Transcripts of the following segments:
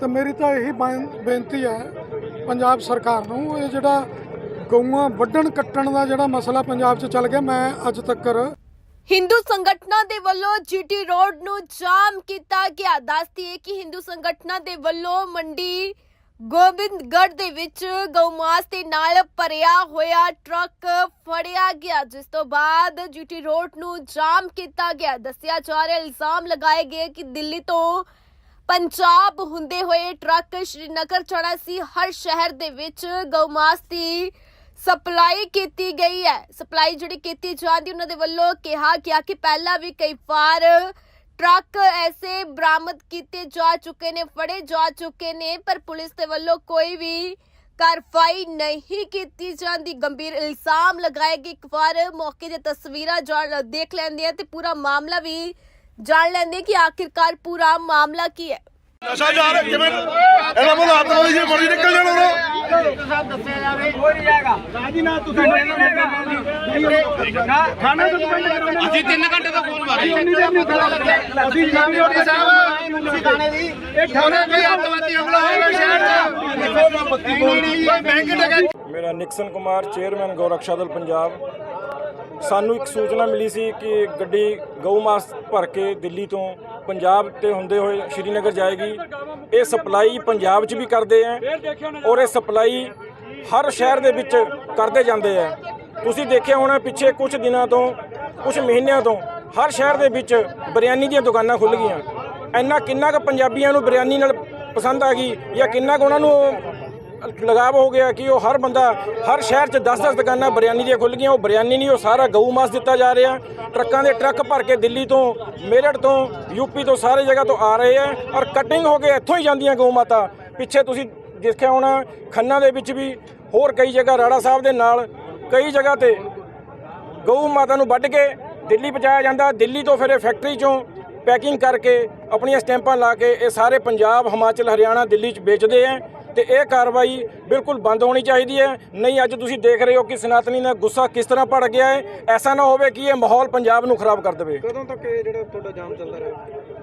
ਤੇ ਮੇਰੀ ਤਾਂ ਇਹੀ ਬੇਨਤੀ ਹੈ ਪੰਜਾਬ ਸਰਕਾਰ ਨੂੰ, ਇਹ ਜਿਹੜਾ ਗਊਆਂ ਵੱਢਣ, ਕੱਟਣ ਦਾ ਜਿਹੜਾ ਮਸਲਾ ਪੰਜਾਬ 'ਚ ਚੱਲ ਗਿਆ, ਮੈਂ ਅੱਜ ਤੱਕ ਹਿੰਦੂ ਸੰਗਠਨਾਂ ਦੇ ਵੱਲੋਂ ਜੀਟੀ ਰੋਡ ਨੂੰ ਜਾਮ ਕੀਤਾ ਗਿਆ। ਦੱਸਦੀ ਹੈ ਕਿ ਹਿੰਦੂ ਸੰਗਠਨਾਂ ਦੇ ਵੱਲੋਂ ਮੰਡੀ ਗੋਬਿੰਦਗੜ੍ਹ ਦੇ ਵਿੱਚ ਗਊਮਾਸ ਦੇ ਨਾਲ ਭਰਿਆ ਹੋਇਆ ਟਰੱਕ ਫੜਿਆ ਗਿਆ, ਜਿਸ ਤੋਂ ਬਾਅਦ ਜੀਟੀ ਰੋਡ ਨੂੰ ਜਾਮ ਕੀਤਾ ਗਿਆ। ਦੱਸਿਆ ਜਾ ਰਿਹਾ, ਇਲਜ਼ਾਮ ਲਗਾਏ ਗਏ ਕਿ ਦਿੱਲੀ ਤੋਂ ਪੰਜਾਬ ਹੁੰਦੇ ਹੋਏ ਟਰੱਕ ਸ਼੍ਰੀਨਗਰ ਚੜਾ ਸੀ। ਹਰ ਸ਼ਹਿਰ ਦੇ ਵਿੱਚ ਗਊਮਾਸ ਦੀ ਸਪਲਾਈ ਕੀਤੀ ਗਈ ਹੈ। ਸਪਲਾਈ ਜਿਹੜੀ ਕੀਤੀ ਜਾਂਦੀ, ਉਹਨਾਂ ਦੇ ਵੱਲੋਂ ਕਿਹਾ ਗਿਆ ਕਿ ਪਹਿਲਾਂ ਵੀ ਕਈ ਵਾਰ ਟਰੱਕ ਐਸੇ ਬਰਾਮਦ ਕੀਤੇ ਜਾ ਚੁੱਕੇ ਨੇ, ਫੜੇ ਜਾ ਚੁੱਕੇ ਨੇ, ਪਰ ਪੁਲਿਸ ਦੇ ਵੱਲੋਂ ਕੋਈ ਵੀ ਕਾਰਵਾਈ ਨਹੀਂ ਕੀਤੀ ਜਾਂਦੀ। ਗੰਭੀਰ ਇਲਜ਼ਾਮ ਲਗਾਏ ਗਏ। ਇੱਕ ਵਾਰ ਮੌਕੇ ਦੀਆਂ ਤਸਵੀਰਾਂ ਜਾਣ, ਦੇਖ ਲੈਂਦੇ ਆ ਤੇ ਪੂਰਾ ਮਾਮਲਾ ਵੀ ਜਾਣ ਲੈਂਦੇ ਕਿ ਆਖਿਰਕਾਰ ਪੂਰਾ ਮਾਮਲਾ ਕੀ ਹੈ। ਨਸ਼ਾ ਜਾ ਰਿਹਾ ਕਿਵੇਂ? ਇਹਨਾਂ ਨੂੰ ਹੱਥ ਨਾਲ ਜੇ ਮਰਜ਼ੀ ਨਿਕਲ ਜਾਣ ਉਹ ਅਸੀਂ 3 ਘੰਟੇ ਦਾ ਫੋਨ ਮਾਰਿਆ ਇਹ ਠਾਣੇ ਕੋਈ ਅੱਤਵਾਦੀ ਹਮਲਾ ਹੋਏਗਾ ਸ਼ਹਿਰ ਦਾ। ਕੋਈ ਬੈਂਕ ਡਕੈਤੀ ਮੇਰਾ ਨਿਕਸਨ ਕੁਮਾਰ ਚੇਅਰਮੈਨ ਗੌਰਕਸ਼ਾ ਦਲ ਪੰਜਾਬ। ਸਾਨੂੰ ਇੱਕ ਸੂਚਨਾ ਮਿਲੀ ਸੀ ਕਿ ਗੱਡੀ ਗਊ ਮਾਸ ਭਰ ਕੇ ਦਿੱਲੀ ਤੋਂ ਪੰਜਾਬ ਤੇ ਹੁੰਦੇ ਹੋਏ ਸ਼੍ਰੀਨਗਰ ਜਾਏਗੀ। ਇਹ ਸਪਲਾਈ ਪੰਜਾਬ 'ਚ ਵੀ ਕਰਦੇ ਆ ਔਰ ਇਹ ਸਪਲਾਈ ਹਰ ਸ਼ਹਿਰ ਦੇ ਵਿੱਚ ਕਰਦੇ ਜਾਂਦੇ ਆ। ਤੁਸੀਂ ਦੇਖਿਆ ਹੋਣਾ ਪਿੱਛੇ ਕੁਝ ਦਿਨਾਂ ਤੋਂ ਕੁਝ ਮਹੀਨਿਆਂ ਤੋਂ ਹਰ ਸ਼ਹਿਰ ਦੇ ਵਿੱਚ ਬਿਰਿਆਨੀ ਦੀਆਂ ਦੁਕਾਨਾਂ ਖੁੱਲ ਗਈਆਂ। ਇੰਨਾ ਕਿੰਨਾ ਕੁ ਪੰਜਾਬੀਆਂ ਨੂੰ ਬਿਰਿਆਨੀ ਨਾਲ ਪਸੰਦ ਆ ਗਈ ਜਾਂ ਕਿੰਨਾ ਕੁ ਉਹਨਾਂ ਨੂੰ ਲਗਾਵ ਹੋ ਗਿਆ ਕਿ ਉਹ ਹਰ ਬੰਦਾ, ਹਰ ਸ਼ਹਿਰ 'ਚ 10-10 ਦੁਕਾਨਾਂ ਬਿਰਿਆਨੀ ਦੀਆਂ ਖੁੱਲ ਗਈਆਂ, ਉਹ ਬਿਰਿਆਨੀ ਨਹੀਂ, ਉਹ ਸਾਰਾ ਗਊ ਮਾਸ ਦਿੱਤਾ ਜਾ ਰਿਹਾ। ਟਰੱਕਾਂ ਦੇ ਟਰੱਕ ਭਰ ਕੇ ਦਿੱਲੀ ਤੋਂ, ਮੇਰਠ ਤੋਂ ਯੂਪੀ ਤੋਂ ਸਾਰੇ ਜਗ੍ਹਾ ਤੋਂ ਆ ਰਹੇ ਆ ਔਰ ਕਟਿੰਗ ਹੋ ਕੇ ਇੱਥੋਂ ਹੀ ਜਾਂਦੀਆਂ ਗਊ ਮਾਤਾ। ਪਿੱਛੇ ਤੁਸੀਂ ਦੇਖਿਆ ਹੋਣਾ, ਖੰਨਾ ਦੇ ਵਿੱਚ ਵੀ ਹੋਰ ਕਈ ਜਗ੍ਹਾ, ਰਾੜਾ ਸਾਹਿਬ ਦੇ ਨਾਲ ਕਈ ਜਗ੍ਹਾ ਤੇ ਗਊ ਮਾਤਾ ਨੂੰ ਵੱਢ ਕੇ ਦਿੱਲੀ ਪਹੁੰਚਾਇਆ ਜਾਂਦਾ। ਦਿੱਲੀ ਤੋਂ ਫਿਰ ਇਹ ਫੈਕਟਰੀ ਚੋਂ ਪੈਕਿੰਗ ਕਰਕੇ ਆਪਣੀਆਂ ਸਟੈਂਪਾਂ ਲਾ ਕੇ ਇਹ ਸਾਰੇ ਪੰਜਾਬ, ਹਿਮਾਚਲ, ਹਰਿਆਣਾ, ਦਿੱਲੀ 'ਚ ਵੇਚਦੇ ਆ। ਤੇ ਇਹ ਕਾਰਵਾਈ ਬਿਲਕੁਲ ਬੰਦ ਹੋਣੀ ਚਾਹੀਦੀ ਹੈ। ਨਹੀਂ ਅੱਜ ਤੁਸੀਂ ਦੇਖ ਰਹੇ ਹੋ ਕਿ ਸਨਾਤਨੀ ਦਾ ਗੁੱਸਾ ਕਿਸ ਤਰ੍ਹਾਂ ਭੜ ਗਿਆ ਹੈ। ਐਸਾ ਨਾ ਹੋਵੇ ਕਿ ਇਹ ਮਾਹੌਲ ਪੰਜਾਬ ਨੂੰ ਖਰਾਬ ਕਰ ਦੇਵੇ। ਕਦੋਂ ਤੱਕ ਇਹ ਜਿਹੜਾ ਤੁਹਾਡਾ ਜਾਮ ਚੱਲਦਾ ਰਹੇ?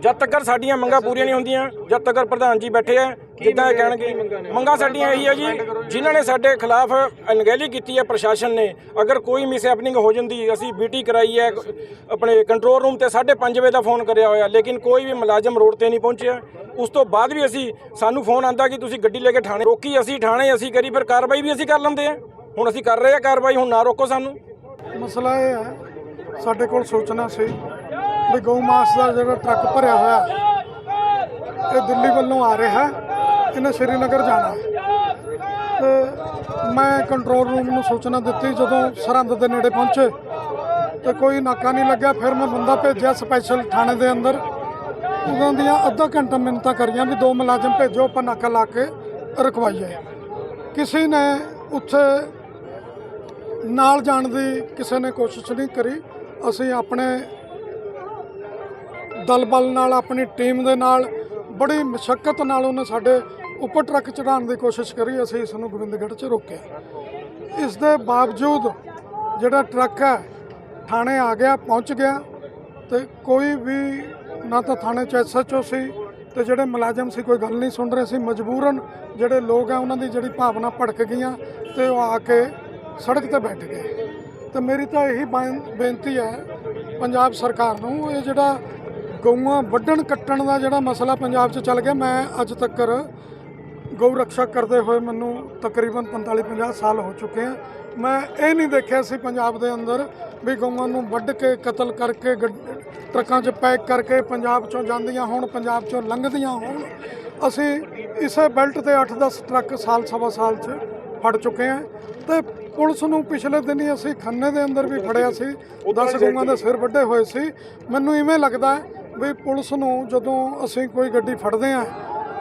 ਜਦ ਤੱਕ ਸਾਡੀਆਂ ਮੰਗਾਂ ਪੂਰੀਆਂ ਨਹੀਂ ਹੁੰਦੀਆਂ ਜਦ ਤੱਕ ਪ੍ਰਧਾਨ ਜੀ ਬੈਠੇ ਆ ਜਿੱਦਾਂ ਇਹ ਕਹਿਣਗੇ। ਮੰਗਾਂ ਸਾਡੀਆਂ ਇਹੀ ਆ ਜੀ ਜਿਨ੍ਹਾਂ ਨੇ ਸਾਡੇ ਖਿਲਾਫ ਅਣਗਹਿਲੀ ਕੀਤੀ ਹੈ ਪ੍ਰਸ਼ਾਸਨ ਨੇ। ਅਗਰ ਕੋਈ ਮਿਸ ਹੈਪਨਿੰਗ ਹੋ ਜਾਂਦੀ ਅਸੀਂ ਬੀਟੀ ਕਰਾਈ ਹੈ ਆਪਣੇ ਕੰਟਰੋਲ ਰੂਮ ਤੇ 5:30 ਵਜੇ ਦਾ ਫੋਨ ਕਰਿਆ ਹੋਇਆ ਲੇਕਿਨ ਕੋਈ ਵੀ ਮੁਲਾਜ਼ਮ ਰੋਡ ਤੇ ਨਹੀਂ ਪਹੁੰਚਿਆ। ਉਸ ਤੋਂ ਬਾਅਦ ਵੀ ਅਸੀਂ ਸਾਨੂੰ ਫੋਨ ਆਂਦਾ ਕਿ ਤੁਸੀਂ ਗੱਡੀ ਲੈ ਕੇ ਥਾਣੇ ਰੋਕੀ, ਅਸੀਂ ਥਾਣੇ ਅਸੀਂ ਕਰੀ, ਫਿਰ ਕਾਰਵਾਈ ਵੀ ਅਸੀਂ ਕਰ ਲੈਂਦੇ ਆ। ਹੁਣ ਅਸੀਂ ਕਰ ਰਹੇ ਆ ਕਾਰਵਾਈ, ਹੁਣ ਨਾ ਰੋਕੋ ਸਾਨੂੰ। ਮਸਲਾ ਇਹ ਹੈ ਸਾਡੇ ਕੋਲ ਸੋਚਣਾ ਸੀ ਵੀ ਗਊ ਮਾਸ ਦਾ ਜਿਹੜਾ ਟਰੱਕ ਭਰਿਆ ਹੋਇਆ, ਇਹ ਦਿੱਲੀ ਵੱਲੋਂ ਆ ਰਿਹਾ, ਇਹਨੇ ਸ਼੍ਰੀਨਗਰ ਜਾਣਾ। ਤੇ ਮੈਂ ਕੰਟਰੋਲ ਰੂਮ ਨੂੰ ਸੂਚਨਾ ਦਿੱਤੀ, ਜਦੋਂ ਸਰਹੰਦ ਦੇ ਨੇੜੇ ਪਹੁੰਚੇ, ਤੇ ਕੋਈ ਨਾਕਾ ਨਹੀਂ ਲੱਗਿਆ, ਫਿਰ ਮੈਂ ਬੰਦਾ ਭੇਜਿਆ ਸਪੈਸ਼ਲ ਥਾਣੇ ਦੇ ਅੰਦਰ। ਉਹਨਾਂ ਦੀਆਂ ਅੱਧਾ ਘੰਟਾ ਮਿੰਨਤਾਂ ਕਰੀਆਂ ਵੀ ਦੋ ਮੁਲਾਜ਼ਮ ਭੇਜੋ, ਆਪਾਂ ਨਾਕਾ ਲਾ ਕੇ ਰਖਵਾਈਏ ਕਿਸੇ ਨੇ ਉੱਥੇ ਨਾਲ ਜਾਣ ਦੀ ਕਿਸੇ ਨੇ ਕੋਸ਼ਿਸ਼ ਨਹੀਂ ਕਰੀ। ਅਸੀਂ ਆਪਣੇ ਦਲ ਬਲ ਨਾਲ, ਆਪਣੀ ਟੀਮ ਦੇ ਨਾਲ, ਬੜੀ ਮੁਸ਼ਕਲ ਨਾਲ ਉਹਨੇ ਸਾਡੇ ਉੱਪਰ ਟਰੱਕ ਚੜਾਉਣ ਦੀ ਕੋਸ਼ਿਸ਼ ਕਰੀ। ਅਸੀਂ ਇਸ ਨੂੰ ਗੋਬਿੰਦਗੜ੍ਹ 'ਚ ਰੋਕਿਆ। ਇਸ ਦੇ ਬਾਵਜੂਦ ਜਿਹੜਾ ਟਰੱਕ ਹੈ, ਥਾਣੇ ਆ ਗਿਆ, ਪਹੁੰਚ ਗਿਆ ਤੇ ਕੋਈ ਵੀ ਨਾ ਤਾਂ ਥਾਣੇ 'ਚ ਐਸਐਚਓ ਸੀ ਤੇ ਜਿਹੜੇ ਮੁਲਾਜ਼ਮ ਸੀ, ਕੋਈ ਗੱਲ ਨਹੀਂ ਸੁਣ ਰਹੇ ਸੀ। ਮਜਬੂਰਨ ਜਿਹੜੇ ਲੋਕ ਆ, ਉਹਨਾਂ ਦੀ ਜਿਹੜੀ ਭਾਵਨਾ ਭੜਕ ਗਈਆਂ ਤੇ ਉਹ ਆ ਕੇ ਸੜਕ ਤੇ ਬੈਠ ਗਏ। ਤੇ ਮੇਰੀ ਤਾਂ ਇਹੀ ਬੇਨਤੀ ਹੈ ਪੰਜਾਬ ਸਰਕਾਰ ਨੂੰ, ਇਹ ਜਿਹੜਾ ਗਊਆਂ ਵੱਢਣ ਕੱਟਣ ਦਾ ਜਿਹੜਾ ਮਸਲਾ ਪੰਜਾਬ 'ਚ ਚੱਲ ਗਿਆ, ਮੈਂ ਅੱਜ ਤੱਕ ਗਊ ਰੱਖਿਆ ਕਰਦੇ ਹੋਏ ਮੈਨੂੰ ਤਕਰੀਬਨ 45 50 ਸਾਲ ਹੋ ਚੁੱਕੇ ਆ। ਮੈਂ ਇਹ ਨਹੀਂ ਦੇਖਿਆ ਸੀ ਪੰਜਾਬ ਦੇ ਅੰਦਰ ਵੀ ਗਊਆਂ ਨੂੰ ਵੱਢ ਕੇ ਕਤਲ ਕਰਕੇ ਟਰੱਕਾਂ 'ਚ ਪੈਕ ਕਰਕੇ ਪੰਜਾਬ 'ਚੋਂ ਜਾਂਦੀਆਂ ਹੋਣ ਪੰਜਾਬ 'ਚੋਂ ਲੰਘਦੀਆਂ ਹੋਣ। ਅਸੀਂ ਇਸੇ ਬੈਲਟ ਤੇ 8-10 ਟਰੱਕ ਸਾਲ ਸਵਾ ਸਾਲ 'ਚ ਫੜ ਚੁੱਕੇ ਆ ਤੇ ਪੁਲਿਸ ਨੂੰ ਪਿਛਲੇ ਦਿਨੀ ਅਸੀਂ ਖੰਨੇ ਦੇ ਅੰਦਰ ਵੀ ਫੜਿਆ ਸੀ। 10 ਗਊਆਂ ਦੇ ਸਿਰ ਵੱਡੇ ਹੋਏ ਸੀ। ਮੈਨੂੰ ਇਵੇਂ ਲੱਗਦਾ ਹੈ ਵੀ ਪੁਲਿਸ ਨੂੰ ਜਦੋਂ ਅਸੀਂ ਕੋਈ ਗੱਡੀ ਫੜਦੇ ਆ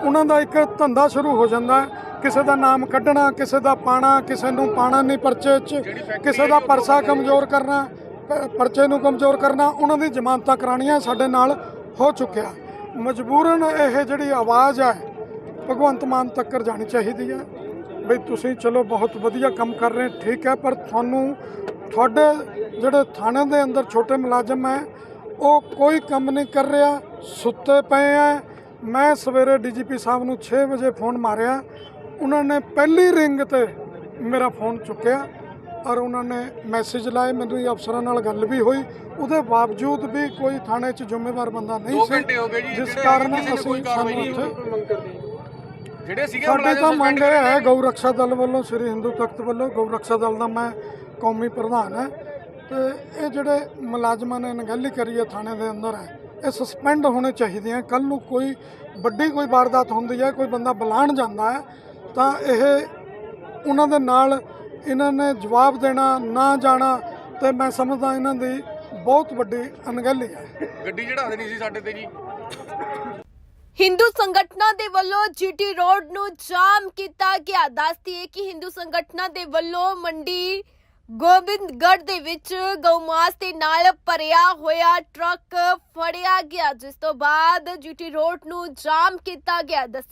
ਉਹਨਾਂ ਦਾ ਇੱਕ ਧੰਦਾ ਸ਼ੁਰੂ ਹੋ ਜਾਂਦਾ ਹੈ। ਕਿਸੇ ਦਾ ਨਾਮ ਕੱਢਣਾ ਕਿਸੇ ਦਾ ਪਾਣਾ ਕਿਸੇ ਨੂੰ ਪਾਣਾ ਨਹੀਂ ਪਰਚੇ 'ਚ ਕਿਸੇ ਦਾ ਪਰਸਾ ਕਮਜ਼ੋਰ ਕਰਨਾ ਪਰਚੇ ਨੂੰ ਕਮਜ਼ੋਰ ਕਰਨਾ ਉਹਨਾਂ ਦੀ ਜ਼ਮਾਨਤਾਂ ਕਰਾਣੀਆਂ ਸਾਡੇ ਨਾਲ ਹੋ ਚੁੱਕਿਆ। ਮਜਬੂਰਨ ਇਹ ਜਿਹੜੀ ਆਵਾਜ਼ ਹੈ ਭਗਵੰਤ ਮਾਨ ਤੱਕ ਜਾਣੀ ਚਾਹੀਦੀ ਹੈ। ਬਈ ਤੁਸੀਂ ਚਲੋ ਬਹੁਤ ਵਧੀਆ ਕੰਮ ਕਰ ਰਹੇ ਠੀਕ ਹੈ ਪਰ ਤੁਹਾਨੂੰ ਤੁਹਾਡੇ ਜਿਹੜੇ ਥਾਣੇ ਦੇ ਅੰਦਰ ਛੋਟੇ ਮੁਲਾਜ਼ਮ ਹੈ ਉਹ ਕੋਈ ਕੰਮ ਨਹੀਂ ਕਰ ਰਿਹਾ ਸੁੱਤੇ ਪਏ ਆ ਮੈਂ ਸਵੇਰੇ ਡੀਜੀਪੀ ਸਾਹਿਬ ਨੂੰ 6 ਵਜੇ ਫੋਨ ਮਾਰਿਆ। ਉਹਨਾਂ ਨੇ ਪਹਿਲੀ ਰਿੰਗ ਤੇ ਮੇਰਾ ਫੋਨ ਚੁੱਕਿਆ ਔਰ ਉਹਨਾਂ ਨੇ ਮੈਸੇਜ ਲਾਏ। ਮੈਨੂੰ ਇਹ ਅਫਸਰਾਂ ਨਾਲ ਗੱਲ ਵੀ ਹੋਈ। ਉਹਦੇ ਬਾਵਜੂਦ ਵੀ ਕੋਈ ਥਾਣੇ 'ਚ ਜ਼ਿੰਮੇਵਾਰ ਬੰਦਾ ਨਹੀਂ ਸੀ। ਜਿਸ ਕਾਰਨ ਅਸੀਂ ਸਾਨੂੰ ਜਿਹੜੇ ਸੀਗੇ ਸਾਡੇ ਤਾਂ ਮੰਗ ਹੈ ਗਊ ਰੱਖਿਆ ਦਲ ਵੱਲੋਂ ਸ੍ਰੀ ਹਿੰਦੂ ਤਖਤ ਵੱਲੋਂ। ਗਊ ਰੱਖਿਆ ਦਲ ਦਾ ਮੈਂ ਕੌਮੀ ਪ੍ਰਧਾਨ ਹੈ। ਤੇ ਇਹ ਜਿਹੜੇ ਮੁਲਾਜ਼ਮਾਂ ਨੇ ਅਣਗਹਿਲੀ ਕਰੀ ਹੈ ਥਾਣੇ ਦੇ ਅੰਦਰ ਹੈ। ਇਹ ਸਸਪੈਂਡ ਹੋਣੇ ਚਾਹੀਦੇ ਆ। ਕੱਲ ਨੂੰ ਕੋਈ ਵੱਡੀ ਕੋਈ ਵਾਰਦਾਤ ਹੁੰਦੀ ਹੈ ਕੋਈ ਬੰਦਾ ਬੁਲਾਣ ਜਾਂਦਾ ਹੈ ਤਾਂ ਇਹ ਉਹਨਾਂ ਦੇ ਨਾਲ ਇਹਨਾਂ ਨੇ ਜਵਾਬ ਦੇਣਾ ਨਾ ਜਾਣਾ ਤੇ ਮੈਂ ਸਮਝਦਾ ਇਹਨਾਂ ਦੀ ਬਹੁਤ ਵੱਡੀ ਅਣਗਹਿਲੀ ਹੈ। ਗੱਡੀ ਚੜਾ ਦੇਣੀ ਸੀ ਸਾਡੇ ਤੇ ਜੀ। ਹਿੰਦੂ ਸੰਗਠਨਾਂ ਦੇ ਵੱਲੋਂ ਜੀਟੀ ਰੋਡ ਨੂੰ ਜਾਮ ਕੀਤਾ ਗਿਆ। ਦੱਸਦੀ ਹੈ ਕਿ ਹਿੰਦੂ ਸੰਗਠਨਾਂ ਦੇ ਵੱਲੋਂ ਮੰਡੀ ਗੋਬਿੰਦਗੜ੍ਹ ਦੇ ਵਿੱਚ ਗਊਮਾਸ ਦੇ ਨਾਲ ਭਰਿਆ ਹੋਇਆ ਟਰੱਕ ਫੜਿਆ ਗਿਆ, ਜਿਸ ਤੋਂ ਬਾਅਦ ਜੀਟੀ ਰੋਡ ਨੂੰ ਜਾਮ ਕੀਤਾ ਗਿਆ। ਦੱਸਿਆ